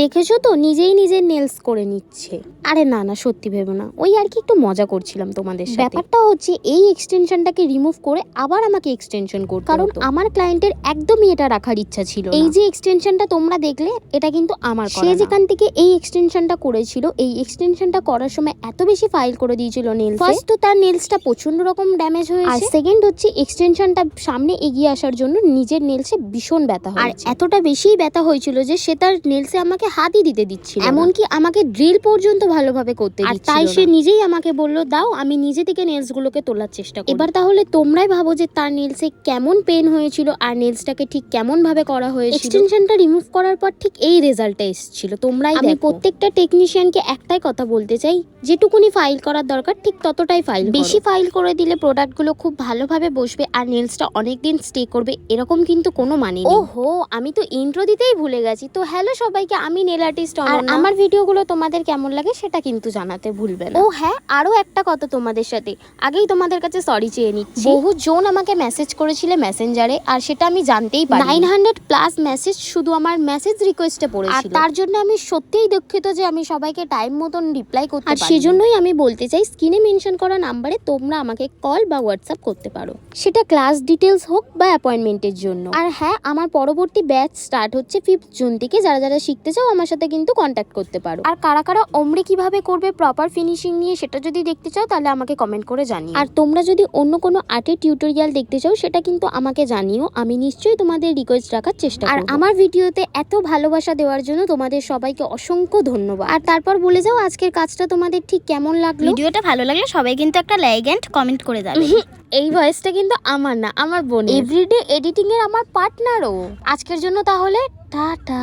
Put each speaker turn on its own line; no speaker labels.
দেখেছ তো? নিজেই নিজের নেলস করে নিচ্ছে। আরে না না সত্যি ভেবো না। ওই আর কি একটু মজা করছিলাম তোমাদের সাথে। ব্যাপারটা হচ্ছে এই এক্সটেনশনটাকে রিমুভ করে আবার আমাকে এক্সটেনশন করতে কারণ আমার ক্লায়েন্টের একদমই এটা রাখার ইচ্ছা ছিল এই যে এক্সটেনশনটা তোমরা দেখলে এটা কিন্তু আমার সে যেখান থেকে এই এক্সটেনশনটা করেছিল এই এক্সটেনশনটা করার সময় এত বেশি ফাইল করে দিয়েছিল নেলস ফার্স্ট তো তার নেলসটা প্রচণ্ড রকম ড্যামেজ হয়েছে। আর সেকেন্ড হচ্ছে এক্সটেনশনটা সামনে এগিয়ে আসার জন্য নিজের নেলসে ভীষণ ব্যথা হয় আর এতটা বেশিই ব্যথা হয়েছিল যে সে তার নেলসে আমাকে হাতই দিতে দিচ্ছিল এমনকি আমাকে ড্রিল পর্যন্ত ভালোভাবে করতে আর তাই সে নিজেই আমাকে বলল দাও আমি নিজে থেকে নেলস গুলোকে তোলার চেষ্টা এবার তাহলে তোমরাই ভাবো যে তার নেলসে কেমন পেন হয়েছিল আর নেলসটাকে ঠিক কেমন ভাবে করা হয়েছিল। এক্সটেনশনটা রিমুভ করার পর ঠিক এই রেজাল্টটা এসেছিল। তোমরাই আমি প্রত্যেকটা টেকনিশিয়ানকে একটাই কথা বলতে চাই যেটুকুনি ফাইল করার দরকার ঠিক ততটাই ফাইল বেশি ফাইল করে দিলে প্রোডাক্টগুলো খুব ভালোভাবে বসবে আর নেলসটা অনেকদিন স্টে করবে এরকম কিন্তু কোনো মানে নেই। ওহো আমি তো ইন্ট্রো দিতেই ভুলে গেছি। তো হ্যালো সবাইকে আমি নেল আর্টিস্ট আর আমার ভিডিওগুলো তোমাদের কেমন লাগে সেটা কিন্তু জানাতে ভুলবে না। ও হ্যাঁ আরও একটা কথা তোমাদের সাথে। আগেই তোমাদের কাছে সরি চেয়ে নিচ্ছি। বহু জন আমাকে মেসেজ করেছিলে মেসেঞ্জারে আর সেটা আমি জানতেই পারি নাইন হান্ড্রেড প্লাস মেসেজ শুধু আমার মেসেজ রিকোয়েস্টে পড়েছিল আর তার জন্য আমি সত্যিই দুঃখিত যে আমি সবাইকে টাইম মতন রিপ্লাই করতে আর সেজন্যই আমি বলতে চাই স্ক্রিনে মেনশন করা নাম্বারে তোমরা আমাকে কল বা হোয়াটসঅ্যাপ করতে পারো। সেটা ক্লাস ডিটেলস হোক বা অ্যাপয়েন্টমেন্টের জন্য। আর হ্যাঁ আমার পরবর্তী ব্যাচ স্টার্ট হচ্ছে ফিফথ জুন থেকে। যারা যারা শিখতে চাও আমার সাথে কিন্তু কন্ট্যাক্ট করতে পারো। আর কারা কারা অমরে কীভাবে করবে প্রপার ফিনিশিং নিয়ে সেটা যদি দেখতে চাও তাহলে আমাকে কমেন্ট করে জানিও। আর তোমরা যদি অন্য কোনো আর্টের টিউটোরিয়াল দেখতে চাও সেটা কিন্তু আমাকে জানিও। আমি নিশ্চয়ই তোমাদের রিকোয়েস্ট রাখার চেষ্টা আর আমার ভিডিওতে এত ভালোবাসা দেওয়ার জন্য তোমাদের সবাইকে অসংখ্য ধন্যবাদ। আর তারপর বলে যাও আজকের কাজটা তোমাদের ঠিক কেমন লাগল?
ভিডিওটা ভালো লাগলে সবাই কিন্তু একটা লাইক এন্ড কমেন্ট করে দেবে
এই ভয়েসটা কিন্তু আমার না আমার বোন এভরিডে এডিটিং এর আমার পার্টনারও আজকের জন্য তাহলে টাটা।